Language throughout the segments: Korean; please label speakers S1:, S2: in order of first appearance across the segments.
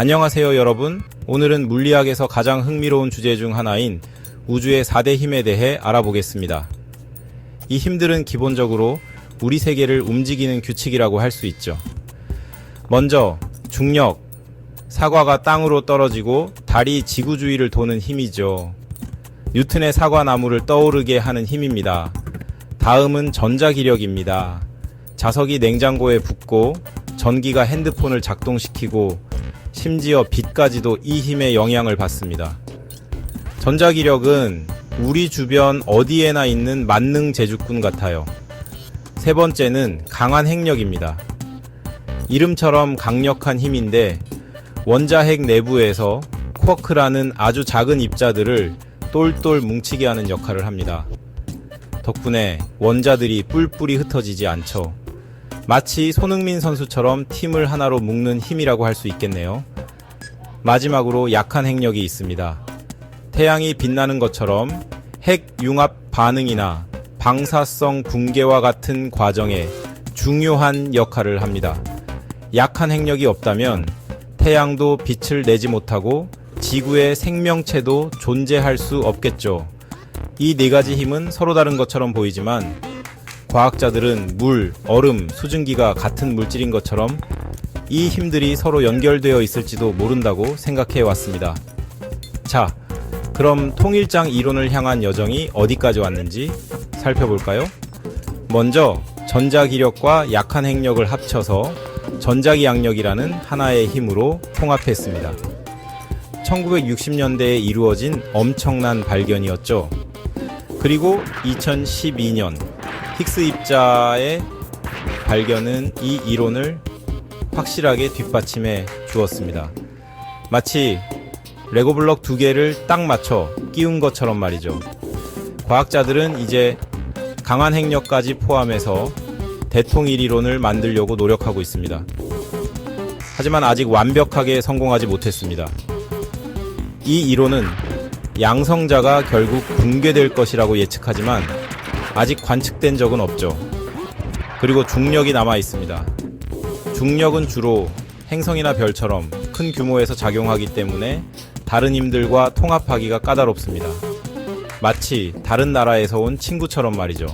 S1: 안녕하세요 여러분. 오늘은 물리학에서 가장 흥미로운 주제 중 하나인 우주의 4대 힘에 대해 알아보겠습니다. 이 힘들은 기본적으로 우리 세계를 움직이는 규칙이라고 할 수 있죠. 먼저 중력, 사과가 땅으로 떨어지고 달이 지구 주위를 도는 힘이죠. 뉴턴의 사과나무를 떠오르게 하는 힘입니다. 다음은 전자기력입니다. 자석이 냉장고에 붙고 전기가 핸드폰을 작동시키고 심지어 빛까지도 이 힘의 영향을 받습니다. 전자기력은 우리 주변 어디에나 있는 만능 제주꾼 같아요. 세 번째는 강한 핵력입니다. 이름처럼 강력한 힘인데 원자핵 내부에서 쿼크라는 아주 작은 입자들을 똘똘 뭉치게 하는 역할을 합니다. 덕분에 원자들이 뿔뿔이 흩어지지 않죠. 마치 손흥민 선수처럼 팀을 하나로 묶는 힘이라고 할 수 있겠네요. 마지막으로 약한 핵력이 있습니다. 태양이 빛나는 것처럼 핵 융합 반응이나 방사성 붕괴와 같은 과정에 중요한 역할을 합니다. 약한 핵력이 없다면 태양도 빛을 내지 못하고 지구의 생명체도 존재할 수 없겠죠. 이 네 가지 힘은 서로 다른 것처럼 보이지만 과학자들은 물, 얼음, 수증기가 같은 물질인 것처럼 이 힘들이 서로 연결되어 있을지도 모른다고 생각해 왔습니다. 자, 그럼 통일장 이론을 향한 여정이 어디까지 왔는지 살펴볼까요? 먼저 전자기력과 약한 핵력을 합쳐서 전자기양력이라는 하나의 힘으로 통합했습니다. 1960년대에 이루어진 엄청난 발견이었죠. 그리고 2012년 힉스 입자의 발견은 이 이론을 확실하게 뒷받침해 주었습니다. 마치 레고 블럭 두 개를 딱 맞춰 끼운 것처럼 말이죠. 과학자들은 이제 강한 핵력까지 포함해서 대통일 이론을 만들려고 노력하고 있습니다. 하지만 아직 완벽하게 성공하지 못했습니다. 이 이론은 양성자가 결국 붕괴될 것이라고 예측하지만 아직 관측된 적은 없죠. 그리고 중력이 남아 있습니다. 중력은 주로 행성이나 별처럼 큰 규모에서 작용하기 때문에 다른 힘들과 통합하기가 까다롭습니다. 마치 다른 나라에서 온 친구처럼 말이죠.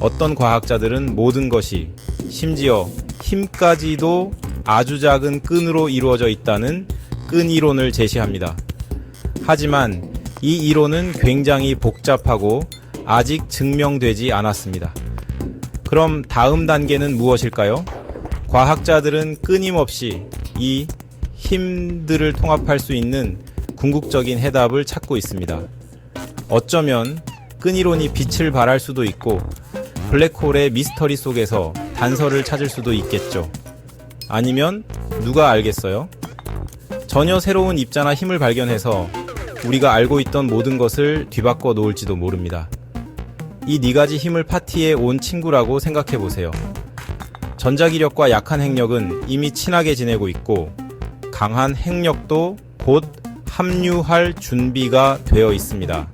S1: 어떤 과학자들은 모든 것이 심지어 힘까지도 아주 작은 끈으로 이루어져 있다는 끈 이론을 제시합니다. 하지만 이 이론은 굉장히 복잡하고 아직 증명되지 않았습니다. 그럼 다음 단계는 무엇일까요? 과학자들은 끊임없이 이 힘들을 통합할 수 있는 궁극적인 해답을 찾고 있습니다. 어쩌면 끈이론이 빛을 발할 수도 있고 블랙홀의 미스터리 속에서 단서를 찾을 수도 있겠죠. 아니면 누가 알겠어요? 전혀 새로운 입자나 힘을 발견해서 우리가 알고 있던 모든 것을 뒤바꿔 놓을지도 모릅니다. 이 네 가지 힘을 파티에 온 친구라고 생각해 보세요. 전자기력과 약한 핵력은 이미 친하게 지내고 있고 강한 핵력도 곧 합류할 준비가 되어 있습니다.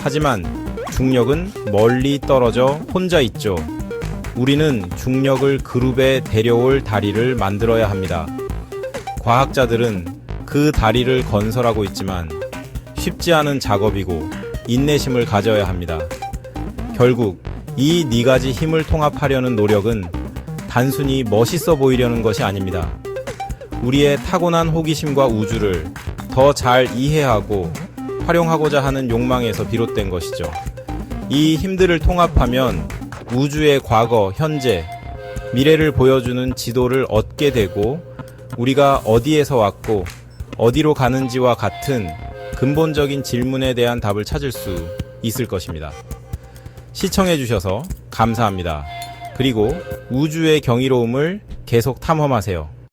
S1: 하지만 중력은 멀리 떨어져 혼자 있죠. 우리는 중력을 그룹에 데려올 다리를 만들어야 합니다. 과학자들은 그 다리를 건설하고 있지만 쉽지 않은 작업이고 인내심을 가져야 합니다. 결국 이 네 가지 힘을 통합하려는 노력은 단순히 멋있어 보이려는 것이 아닙니다. 우리의 타고난 호기심과 우주를 더 잘 이해하고 활용하고자 하는 욕망에서 비롯된 것이죠. 이 힘들을 통합하면 우주의 과거, 현재, 미래를 보여주는 지도를 얻게 되고 우리가 어디에서 왔고 어디로 가는지와 같은 근본적인 질문에 대한 답을 찾을 수 있을 것입니다. 시청해주셔서 감사합니다. 그리고 우주의 경이로움을 계속 탐험하세요.